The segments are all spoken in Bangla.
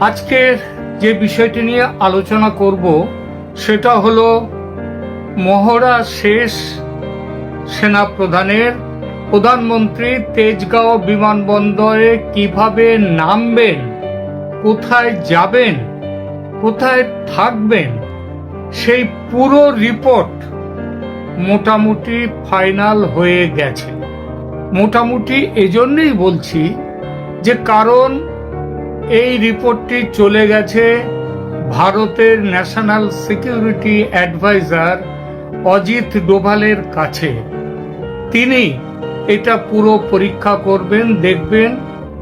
আজকের যে বিষয়টি নিয়ে আলোচনা করব, সেটা হলো মহড়া শেষ সেনা প্রধানের প্রধানমন্ত্রী তেজগাঁও বিমানবন্দরে কীভাবে নামবেন, কোথায় যাবেন, কোথায় থাকবেন, সেই পুরো রিপোর্ট মোটামুটি ফাইনাল হয়ে গেছে। মোটামুটি এজন্যই বলছি যে কারণ এই রিপোর্টটি চলে গেছে ভারতের ন্যাশনাল সিকিউরিটি অ্যাডভাইজার অজিত ডোভালের কাছে। তিনি এটা পুরো পরীক্ষা করবেন, দেখবেন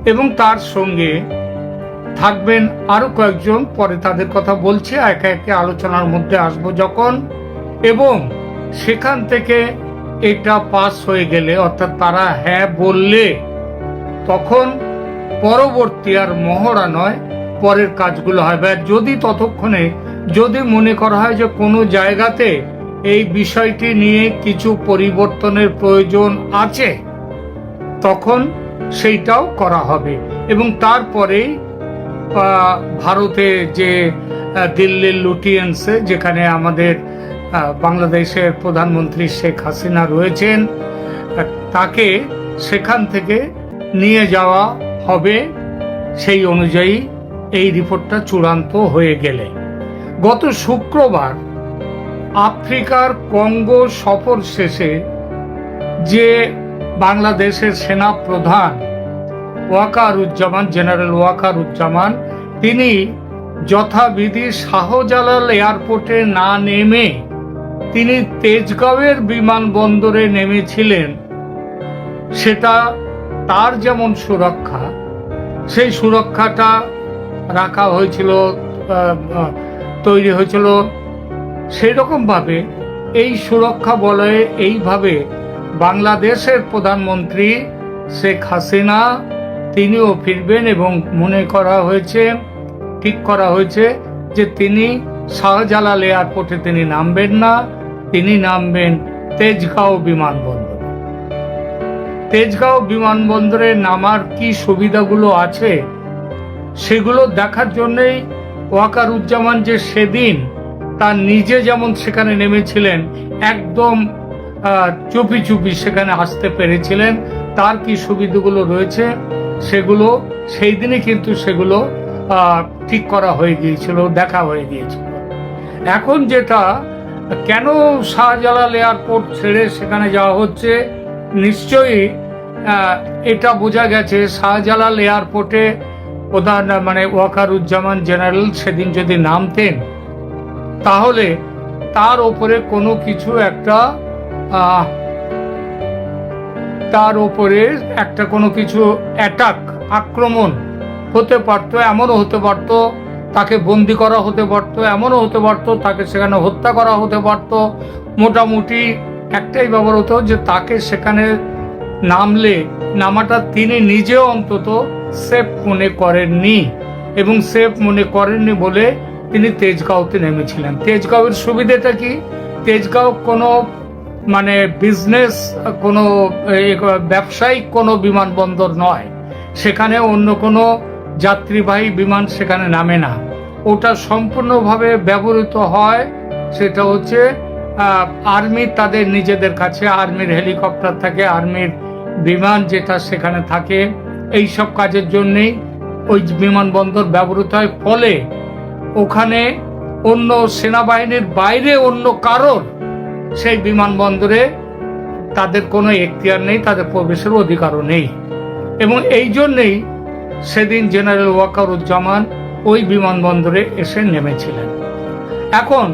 এবং তার সঙ্গে থাকবেন আরও কয়েকজন, পরে তাদের কথা বলছি, একে একে আলোচনার মধ্যে আসব যখন। এবং সেখান থেকে এটা পাস হয়ে গেলে, অর্থাৎ তারা হ্যাঁ বললে, তখন পরবর্তী আর মহড়া নয়, পরের কাজগুলো হবে। আর যদি ততক্ষণে, যদি মনে করা হয় যে কোনো জায়গাতে এই বিষয়টি নিয়ে কিছু পরিবর্তনের প্রয়োজন আছে, তখন সেইটাও করা হবে। এবং তারপরেই ভারতে যে দিল্লির লুটিয়েন্সে, যেখানে আমাদের বাংলাদেশের প্রধানমন্ত্রী শেখ হাসিনা রয়েছেন, তাকে সেখান থেকে নিয়ে যাওয়া হবে সেই অনুযায়ী এই রিপোর্টটা চূড়ান্ত হয়ে গেলে। গত শুক্রবার আফ্রিকার কঙ্গো সফর শেষে যে বাংলাদেশের সেনা প্রধান ওয়াকারুজ্জামান, জেনারেল ওয়াকারুজ্জামান, তিনি যথাবিধি শাহজালাল এয়ারপোর্টে না নেমে তিনি তেজগাঁওয়ের বিমানবন্দরে নেমেছিলেন, সেটা তার যেমন সুরক্ষা, সেই সুরক্ষাটা রাখা হয়েছিল তৈরি হয়েছিল সেই রকমভাবে এই সুরক্ষা বলয়ে এইভাবে বাংলাদেশের প্রধানমন্ত্রী শেখ হাসিনা, তিনিও ফিরবেন এবং মনে করা হয়েছে, ঠিক করা হয়েছে যে তিনি শাহজালাল এয়ারপোর্টে তিনি নামবেন না, তিনি নামবেন তেজগাঁও বিমানবন্দরে। তেজগাঁও বিমানবন্দরে নামার কি সুবিধাগুলো আছে? সেগুলো দেখার জন্যই ওয়াকারুজ্জামান যে সেদিন তার নিজে যেমন সেখানে নেমেছিলেন, একদম চুপি চুপি সেখানে আসতে পেরেছিলেন, তার কি সুবিধাগুলো রয়েছে? সেগুলো, সেই দিনই কিন্তু সেগুলো ঠিক করা হয়ে গিয়েছিল, দেখা হয়ে গিয়েছিল। এখন যেটা, কেন শাহজালাল এয়ারপোর্ট ছেড়ে সেখানে যাওয়া হচ্ছে? নিশ্চয়ই এটা বোঝা গেছে শাহজালাল এয়ারপোর্টে প্রধান মানে ওয়াকারুজ্জামান জেনারেল সেদিন যদি নামতেন, তাহলে তার ওপরে কোনো কিছু একটা তার ওপরে একটা কোনো কিছু অ্যাটাক আক্রমণ হতে পারতো, এমনও হতে পারতো, তাকে বন্দি করা হতে পারতো, এমনও হতে পারতো, তাকে সেখানে হত্যা করা হতে পারতো, মোটামুটি একটাই ব্যাপার হতো যে তাকে সেখানে নামলে নামাটা তিনি নিজেও অন্তত সেফ মনে করেননি এবং সেফ মনে করেননি বলে তিনি তেজগাঁওতে নেমেছিলেন। তেজগাঁওয়ের সুবিধাটা কি? তেজগাঁও কোনো মানে বিজনেস কোনো ব্যবসায়িক কোনো বিমানবন্দর নয়। সেখানে অন্য কোনো যাত্রীবাহী বিমান সেখানে নামে না। ওটা সম্পূর্ণভাবে ব্যবহৃত হয়, সেটা হচ্ছে আর্মি তাদের নিজেদের কাছে, আর্মির হেলিকপ্টার থাকে, আর্মির বিমান যেটা সেখানে থাকে, এই সব কাজের জন্যেই ওই বিমানবন্দর ব্যবহৃত হয়। ফলে ওখানে অন্য সেনাবাহিনীর বাইরে অন্য কারোর সেই বিমানবন্দরে তাদের কোনো এখতিয়ার নেই, তাদের প্রবেশের অধিকারও নেই। এবং এই জন্যেই সেদিন জেনারেল ওয়াকারুজ্জামান ওই বিমানবন্দরে এসে নেমেছিলেন। এখন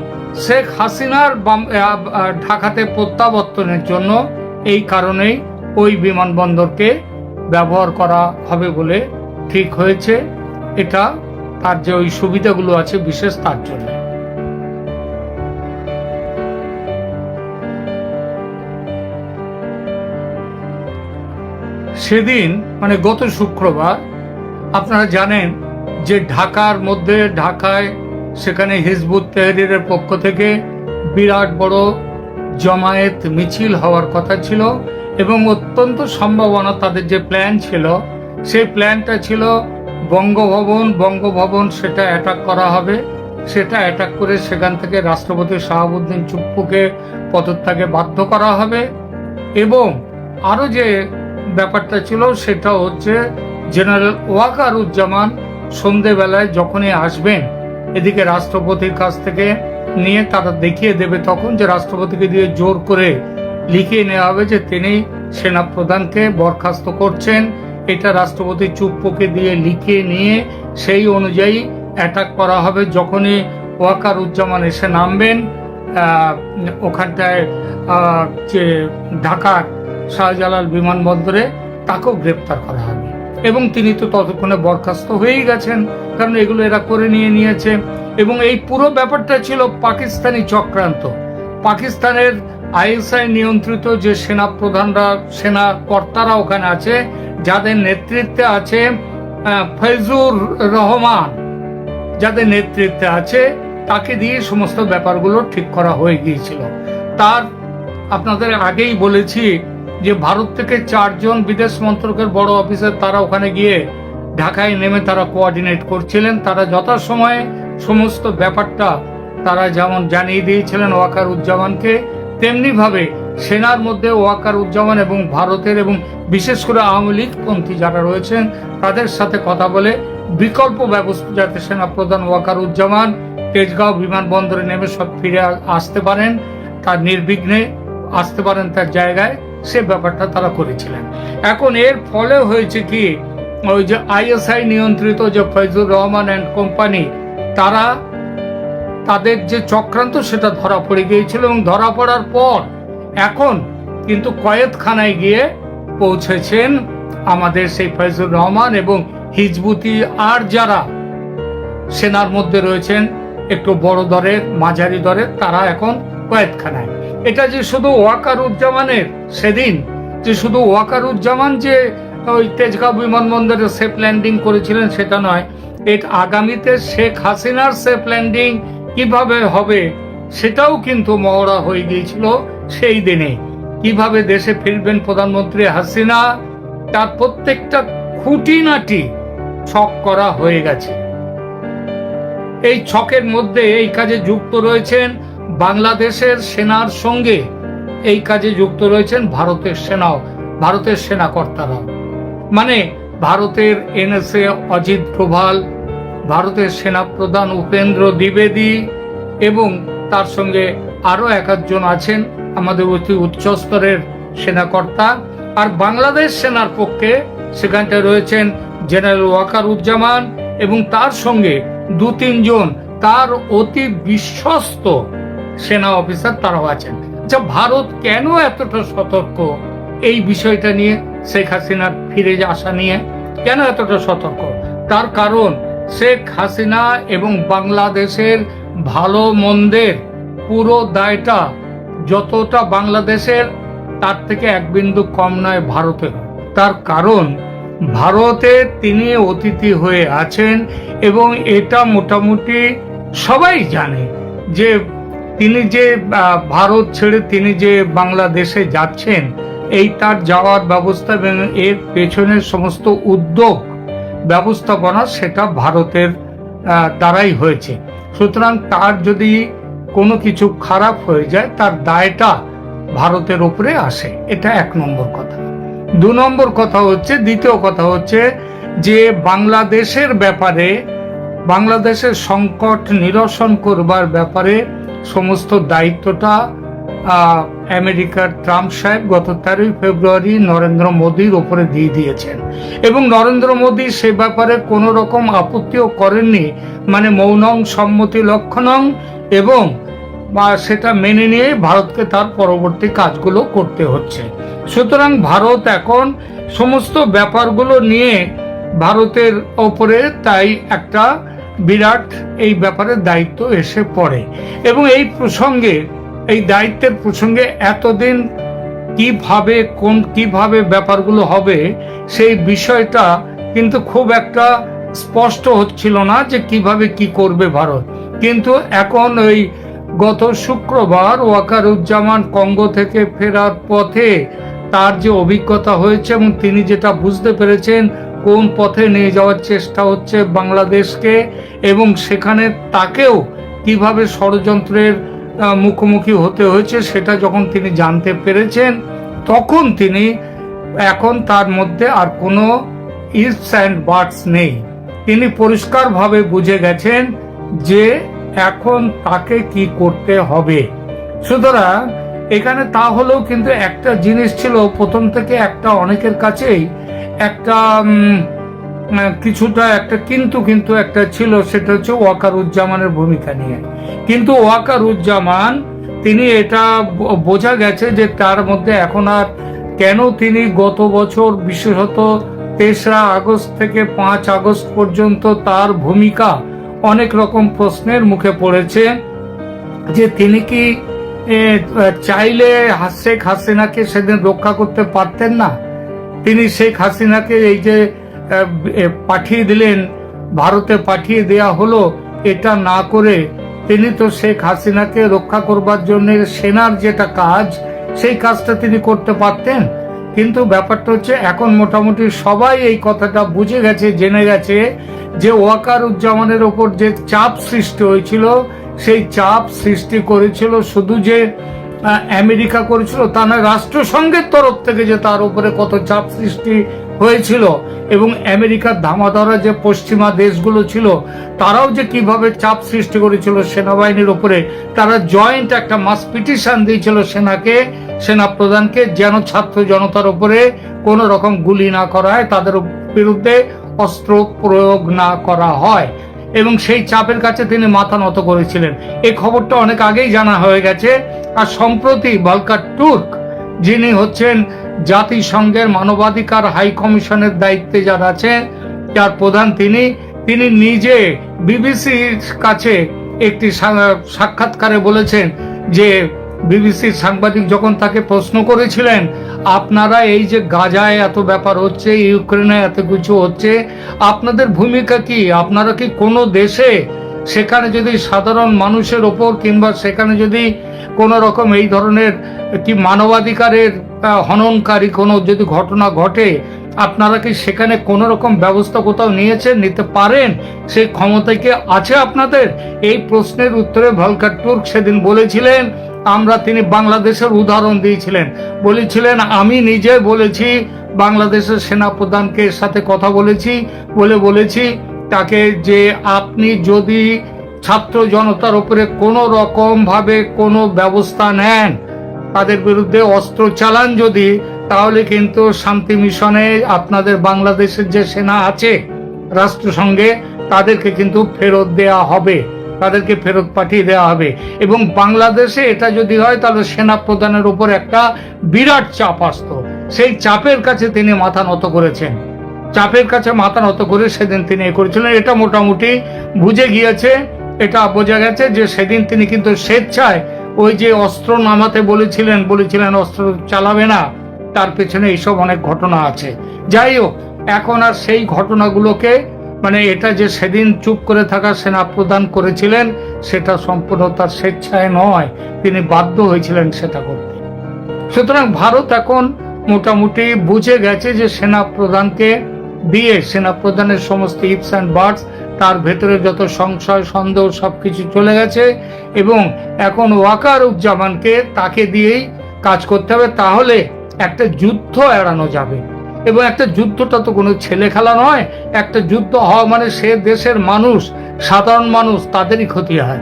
শেখ হাসিনার ঢাকাতে প্রত্যাবর্তনের জন্য এই কারণেই ওই বিমানবন্দরকে ব্যবহার করা হবে বলে ঠিক হয়েছে। এটা তার যে ওই সুবিধাগুলো আছে বিশেষ তার জন্য। সেদিন মানে গত শুক্রবার, আপনারা জানেন যে ঢাকার মধ্যে, ঢাকায় সেখানে হিজবুত তেহরিরের পক্ষ থেকে বিরাট বড় জমায়েত মিছিল হওয়ার কথা ছিল। এবং অত্যন্ত সম্ভাবনা তাদের যে প্ল্যান ছিল, সেই প্ল্যানটা ছিল বঙ্গভবন বঙ্গভবন সেটা অ্যাটাক করা হবে। সেটা অ্যাটাক করে সেখান থেকে রাষ্ট্রপতি শাহাবুদ্দিন চুপ্পুকে পদত্যাগে বাধ্য করা হবে। এবং আরও যে ব্যাপারটা ছিল, সেটা হচ্ছে জেনারেল ওয়াকারুজ্জামান সন্ধেবেলায় যখনই আসবেন, এদিকে রাষ্ট্রপতির কাছ থেকে নিয়ে তারা দেখিয়ে দেবে তখন যে রাষ্ট্রপতিকে দিয়ে জোর করে লিখিয়ে নেওয়া হবে যে তিনি সেনাপ্রধানকে বরখাস্ত করছেন। এটা রাষ্ট্রপতি চুপ্পুকে দিয়ে লিখিয়ে নিয়ে সেই অনুযায়ী অ্যাটাক করা হবে যখনই ওয়াকার উজ্জামান এসে নামবেন। ওখানটায় যে ঢাকার শাহজালাল বিমানবন্দরে তাকেও গ্রেপ্তার করা হবে। এবং তিনি তো ততক্ষণে বরখাস্ত হয়েই গেছেন, কারণ এগুলো এরা করে নিয়ে নিয়েছে। এবং এই পুরো ব্যাপারটা ছিল পাকিস্তানি চক্রান্ত। পাকিস্তানের আইএসআই নিয়ন্ত্রিত যে সেনা প্রধানরা, সেনা কর্তারা ওখানে আছে, যাদের নেতৃত্বে আছে ফৈজুর রহমান, যাদের নেতৃত্বে আছে, তাকে দিয়ে সমস্ত ব্যাপারগুলো ঠিক করা হয়ে গিয়েছিল। তার, আপনাদের আগেই বলেছি যে ভারত থেকে চারজন বিদেশ মন্ত্রকের বড় অফিসার তারা ওখানে গিয়ে ঢাকায় নেমে তারা কোঅর্ডিনেট করছিলেন। তারা যথাসময়ে সমস্ত ব্যাপারটা তারা যেমন জানিয়ে দিয়েছিলেন ওয়াকার উজ্জামানকে তেমনি ভাবে সেনার মধ্যে ওয়াকার উজ্জামান এবং ভারতের এবং বিশেষ করে আওয়ামী লীগ পন্থী যারা রয়েছেন, তাদের সাথে কথা বলে বিকল্প ব্যবস্থা যাতে সেনা প্রধান ওয়াকার উজ্জামান তেজগাঁও বিমানবন্দরে নেমে সব ফিরে আসতে পারেন, তার নির্বিঘ্নে আসতে পারেন তার জায়গায়, সে ব্যাপারটা তারা করেছিলেন। এখন এর ফলে হয়েছে কি, ওই যে আইএসআই নিয়ন্ত্রিত যে ফৈজুর রহমান অ্যান্ড কোম্পানি তারা তাদের যে চক্রান্ত সেটা ধরা পড়ে গিয়েছিল এবং ধরা পড়ার পর এখন কিন্তু কয়েদখানায় গিয়ে পৌঁছেছেন আমাদের সেই ফৈজুর রহমান এবং হিজবুতি আর যারা সেনার মধ্যে রয়েছেন, একটু বড় দরের, মাঝারি দরের, তারা এখন কয়েদখানায় এটা যে শুধু ওয়াকারুজ্জামানের সেদিন, যে শুধু ওয়াকারুজ্জামান যে ওই তেজগাঁও বিমানবন্দরে সেফ ল্যান্ডিং করেছিলেন সেটা নয়, এর আগামীতে শেখ হাসিনার সেফ ল্যান্ডিং কীভাবে হবে সেটাও কিন্তু মহড়া হয়ে গিয়েছিল সেই দিনে। কীভাবে দেশে ফিরবেন প্রধানমন্ত্রী হাসিনা, তার প্রত্যেকটা খুঁটিনাটি ছক করা হয়ে গেছে। এই ছকের মধ্যে এই কাজে যুক্ত রয়েছেন বাংলাদেশের সেনার সঙ্গে, এই কাজে যুক্ত রয়েছেন ভারতের সেনাও, ভারতের সেনাকর্তারা মানে ভারতের এনএসএ অজিত ডোভাল ভারতের সেনাপ্রধান উপেন্দ্র দ্বিবেদী এবং তার সঙ্গে আরও এক একজন আছেন আমাদের অতি উচ্চ স্তরের সেনাকর্তা। আর বাংলাদেশ সেনার পক্ষে সেখানটায় রয়েছেন জেনারেল ওয়াকার উজ্জামান এবং তার সঙ্গে দু তিনজন তার অতি বিশ্বস্ত সেনা অফিসার তারাও আছেন। আচ্ছা ভারত কেন এতটা সতর্ক এই বিষয়টা নিয়ে শেখ হাসিনার ফিরে আসা নিয়ে? কেন এতটা সতর্ক? তার কারণ শেখ হাসিনা এবং বাংলাদেশের ভালো মন্দের পুরো দায়টা যতটা বাংলাদেশের, তার থেকে এক বিন্দু কম নয় ভারতের। তার কারণ, ভারতে তিনি অতিথি হয়ে আছেন এবং এটা মোটামুটি সবাই জানে যে তিনি যে ভারত ছেড়ে তিনি যে বাংলাদেশে যাচ্ছেন, এই তার যাওয়ার ব্যবস্থা এবং এর পেছনের সমস্ত উদ্যোগ ব্যবস্থাপনা সেটা ভারতের দ্বারাই হয়েছে। সুতরাং তার যদি কোনো কিছু খারাপ হয়ে যায়, তার দায়টা ভারতের উপরে আসে। এটা এক নম্বর কথা। দু নম্বর কথা হচ্ছে, দ্বিতীয় কথা হচ্ছে যে বাংলাদেশের ব্যাপারে, বাংলাদেশের সংকট নিরসন করবার ব্যাপারে সমস্ত দায়িত্বটা আমেরিকার ট্রাম্প সাহেব গত তেরোই ফেব্রুয়ারি নরেন্দ্র মোদীর ওপরে দিয়ে দিয়েছেন। এবং নরেন্দ্র মোদী সে ব্যাপারে কোনো রকম আপত্তিও করেননি মানে মৌনং সম্মতি লক্ষণং এবং সেটা মেনে নিয়ে ভারতকে তার পরবর্তী কাজগুলো করতে হচ্ছে। সুতরাং ভারত এখন সমস্ত ব্যাপারগুলো নিয়ে ভারতের ওপরে তাই একটা বিরাট এই ব্যাপারে দায়িত্ব এসে পড়ে। এবং এই প্রসঙ্গে এই দায়িত্বের প্রসঙ্গে এতদিন কীভাবে, কোন কীভাবে ব্যাপারগুলো হবে, সেই বিষয়টা কিন্তু খুব একটা স্পষ্ট হচ্ছিল না যে কীভাবে কি করবে ভারত। কিন্তু এখন ওই গত শুক্রবার ওয়াকারুজ্জামান কঙ্গো থেকে ফেরার পথে তার যে অভিজ্ঞতা হয়েছে এবং তিনি যেটা বুঝতে পেরেছেন, কোন পথে নিয়ে যাওয়ার চেষ্টা হচ্ছে বাংলাদেশকে এবং সেখানে তাকেও কীভাবে ষড়যন্ত্রের মুখোমুখি হতে হয়েছে, সেটা যখন তিনি জানতে পেরেছেন, তখন তিনি এখন তার মধ্যে আর কোনো ইফস অ্যান্ড বার্ডস নেই। তিনি পরিষ্কারভাবে বুঝে গেছেন যে এখন তাকে কি করতে হবে। সুতরাং এখানে তা হলেও কিন্তু একটা জিনিস ছিল, প্রথম থেকে একটা অনেকের কাছেই, একটা কিছুটা একটা কিন্তু কিন্তু একটা ছিল, সেটা হচ্ছে ওয়াকারুজ্জামানের ভূমিকা নিয়ে। কিন্তু ওয়াকারুজ্জামান, তিনি এটা বোঝা গেছে যে তার মধ্যে এখন আর কেন তিনি গত বছর, বিশেষত তেসরা আগস্ট থেকে পাঁচ আগস্ট পর্যন্ত তার ভূমিকা অনেক রকম প্রশ্নের মুখে পড়েছে যে তিনি কি চাইলে শেখ হাসিনাকে সেদিন রক্ষা করতে পারতেন না? তিনি শেখ হাসিনাকে এই যে পাঠিয়ে দিলেন, ভারতে পাঠিয়ে দেয়া হলো, এটা না করে তিনি তো শেখ হাসিনাকে রক্ষা করবার জন্য সেনার যেটা কাজ, সেই কাজটা তিনি করতে পারতেন। কিন্তু ব্যাপারটা হচ্ছে, এখন মোটামুটি সবাই এই কথাটা বুঝে গেছে, জেনে গেছে যে ওয়াকার উজ্জামানের ওপর যে চাপ সৃষ্টি হয়েছিল, সেই চাপ সৃষ্টি করেছিল শুধু যে আমেরিকা করেছিল, তা না, রাষ্ট্রসংঘের তরফ থেকে যে তার উপরে কত চাপ সৃষ্টি হয়েছিল এবং আমেরিকার ধামাধরা যে পশ্চিমা দেশগুলো ছিল, তারাও যে কীভাবে চাপ সৃষ্টি করেছিল সেনাবাহিনীর উপরে, তারা জয়েন্ট একটা মাস পিটিশন দিয়েছিল সেনাকে, সেনা প্রধানকে, যেন ছাত্র জনতার উপরে কোনো রকম গুলি না করা হয়, তাদের বিরুদ্ধে অস্ত্র প্রয়োগ না করা হয়। এবং সেই চাপের কাছে তিনি মাথা নত করেছিলেন। এই খবরটা অনেক আগেই জানা হয়ে গেছে। আর সম্প্রতি বালকার তুর্ক যিনি হচ্ছেন জাতিসংঘের মানবাধিকার হাই কমিশনের দায়িত্বে যারা আছেন যার প্রধান তিনি তিনি নিজে বিবিসির কাছে একটি সাক্ষাৎকারে বলেছেন যে বিবিসির সাংবাদিক যখন তাকে প্রশ্ন করেছিলেন, আপনারা এই যে গাজায় এত ব্যাপার হচ্ছে, ইউক্রেনে এত কিছু হচ্ছে, আপনাদের ভূমিকা কি? আপনারা কি কোনো দেশে সেখানে যদি সাধারণ মানুষের ওপর কিংবা সেখানে যদি কোনো রকম এই ধরনের কি মানবাধিকারের হননকারী কোনো যদি ঘটনা ঘটে, আপনারা কি সেখানে কোনো রকম ব্যবস্থা কোথাও নিয়েছেন, নিতে পারেন? সেই ক্ষমতা কি আছে আপনাদের? এই প্রশ্নের উত্তরে ভলকার তুর্ক সেদিন বলেছিলেন, আমরা তিনি বাংলাদেশের উদাহরণ দিয়েছিলেন। বলেছিলেন, আমি নিজে বলেছি, বাংলাদেশের সেনা প্রধানকে সাথে কথা বলেছি, বলে বলেছি তাকে যে আপনি যদি ছাত্র জনতার উপরে কোনো রকম ভাবে কোনো ব্যবস্থা নেন, তাদের বিরুদ্ধে অস্ত্র চালান যদি, তাহলে কিন্তু শান্তি মিশনে আপনাদের বাংলাদেশের যে সেনা আছে রাষ্ট্রসংঘে, তাদেরকে কিন্তু ফেরত দেয়া হবে, তাদেরকে ফেরত পাঠিয়ে দেওয়া হবে। এবং বাংলাদেশে এটা যদি হয়, তাহলে সেনা প্রধানের উপর একটা বিরাট চাপ আসতো। সেই চাপের কাছে তিনি মাথা নত করেছেন। চাপের কাছে মাথা নত করে সেদিন তিনি এ করেছিলেন। এটা মোটামুটি বুঝে গিয়েছে, এটা বোঝা গেছে যে সেদিন তিনি কিন্তু স্বেচ্ছায় ওই যে অস্ত্র নামাতে বলেছিলেন বলেছিলেন অস্ত্র চালাবে না, তার পেছনে এইসব অনেক ঘটনা আছে। যাই হোক, এখন আর সেই ঘটনাগুলোকে মানে এটা যে সেদিন চুপ করে থাকা সেনা প্রদান করেছিলেন, সেটা সম্পূর্ণ তার স্বেচ্ছায় নয়, তিনি বাধ্য হয়েছিলেন সেটা করতে। সুতরাং ভারত এখন মোটামুটি বুঝে গেছে যে সেনা প্রধানকে দিয়ে সেনা প্রধানের সমস্ত ইপস অ্যান্ড বার্ডস তার ভেতরে যত সংশয়, সন্দেহ সব কিছু চলে গেছে এবং এখন ওয়াকার উজ্জামানকে তাকে দিয়েই কাজ করতে হবে, তাহলে একটা যুদ্ধ এড়ানো যাবে। এবং একটা যুদ্ধটা তো কোনো ছেলে খেলা নয়, একটা যুদ্ধ হওয়া মানে সে দেশের মানুষ, সাধারণ মানুষ, তাদেরই ক্ষতি হয়।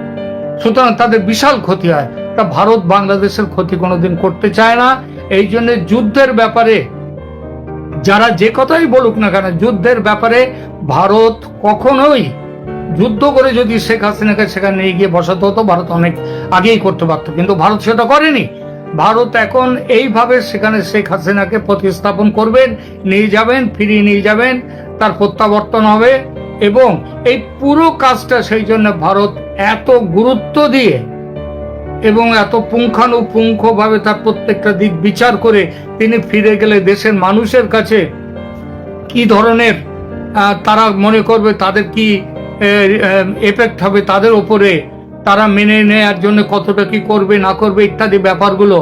সুতরাং তাদের বিশাল ক্ষতি হয়। তা ভারত বাংলাদেশের ক্ষতি কোনোদিন করতে চায় না। এই জন্য যুদ্ধের ব্যাপারে যারা যে কথাই বলুক না কেন, যুদ্ধের ব্যাপারে ভারত কখনোই যুদ্ধ করে যদি শেখ হাসিনাকে সেখানে নিয়ে গিয়ে বসাতে হতো, ভারত অনেক আগেই করতে পারতো। কিন্তু ভারত সেটা করেনি। ভারত এখন এইভাবে সেখানে শেখ হাসিনাকে প্রতিস্থাপন করবেন, নিয়ে যাবেন, ফিরিয়ে নিয়ে যাবেন, তার প্রত্যাবর্তন হবে এবং এই পুরো কাজটা সেই জন্য ভারত এত গুরুত্ব দিয়ে এবং এত পুঙ্খানুপুঙ্খ ভাবে তার প্রত্যেকটা দিক বিচার করে তিনি ফিরে গেলে দেশের মানুষের কাছে কি ধরনের তারা মনে করবে তাদের কি এফেক্ট হবে তাদের ওপরে, তারা মেনে নেয়ার জন্য কতটা কি করবে, না করবে ইত্যাদি ব্যাপারগুলো,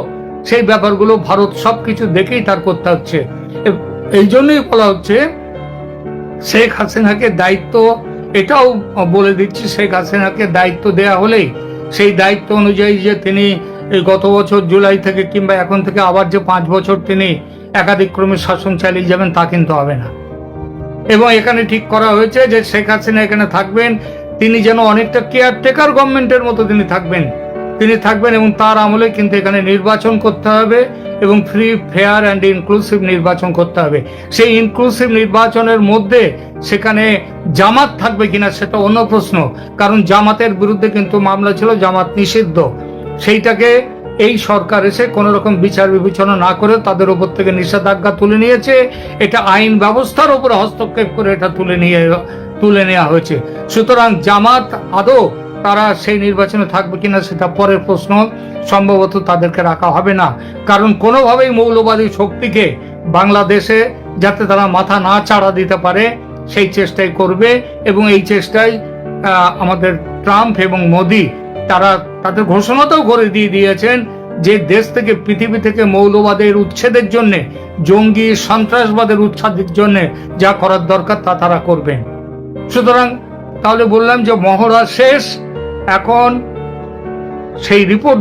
সেই ব্যাপারগুলো ভারত সব কিছু দেখেই তার করতে হচ্ছে। এই জন্যই বলা হচ্ছে, শেখ হাসিনাকে দায়িত্ব, এটাও বলে দিচ্ছি, শেখ হাসিনাকে দায়িত্ব দেয়া হলেই সেই দায়িত্ব অনুযায়ী যে তিনি এই গত বছর জুলাই থেকে কিংবা এখন থেকে আবার যে পাঁচ বছর তিনি একাধিক্রমে শাসন চালিয়ে যাবেন তা কিন্তু হবে না। এবং এখানে ঠিক করা হয়েছে যে শেখ হাসিনা এখানে থাকবেন, তিনি যেন অনেকটা কেয়ারটেকার গভর্নমেন্টের মতো তিনি থাকবেন। তিনি থাকবেন এবং তার আমলে কিন্তু এখানে নির্বাচন করতে হবে এবং ফ্রি ফেয়ার অ্যান্ড ইনক্লুসিভ নির্বাচন করতে হবে। সেই ইনক্লুসিভ নির্বাচনের মধ্যে সেখানে জামাত থাকবে কিনা সেটা অন্য প্রশ্ন। কারণ জামাতের বিরুদ্ধে কিন্তু মামলা ছিল, জামাত নিষিদ্ধ। সেইটাকে এই সরকার এসে কোনো রকম বিচার বিবেচনা না করে তাদের উপর থেকে নিষেধাজ্ঞা তুলে নিয়েছে। এটা আইন ব্যবস্থার উপরে হস্তক্ষেপ করে এটা তুলে নিয়ে, তুলে নেওয়া হয়েছে। সুতরাং জামাত আদৌ তারা সেই নির্বাচনে থাকবে কিনা সেটা পরের প্রশ্ন। সম্ভবত তাদেরকে রাখা হবে না। কারণ কোনোভাবেই মৌলবাদী শক্তিকে বাংলাদেশে যাতে তারা মাথা না চাড়া দিতে পারে, সেই চেষ্টাই করবে এবং এই চেষ্টায় আমাদের ট্রাম্প এবং মোদি, তারা তাদের ঘোষণাতেও করে দিয়ে দিয়েছেন যে দেশ থেকে, পৃথিবী থেকে মৌলবাদের উচ্ছেদের জন্য, জঙ্গি সন্ত্রাসবাদের উচ্ছেদের জন্য যা করার দরকার তা তারা করবেন। সুতরাং তাহলে বললাম যে মহড়া শেষ এখন সেই রিপোর্ট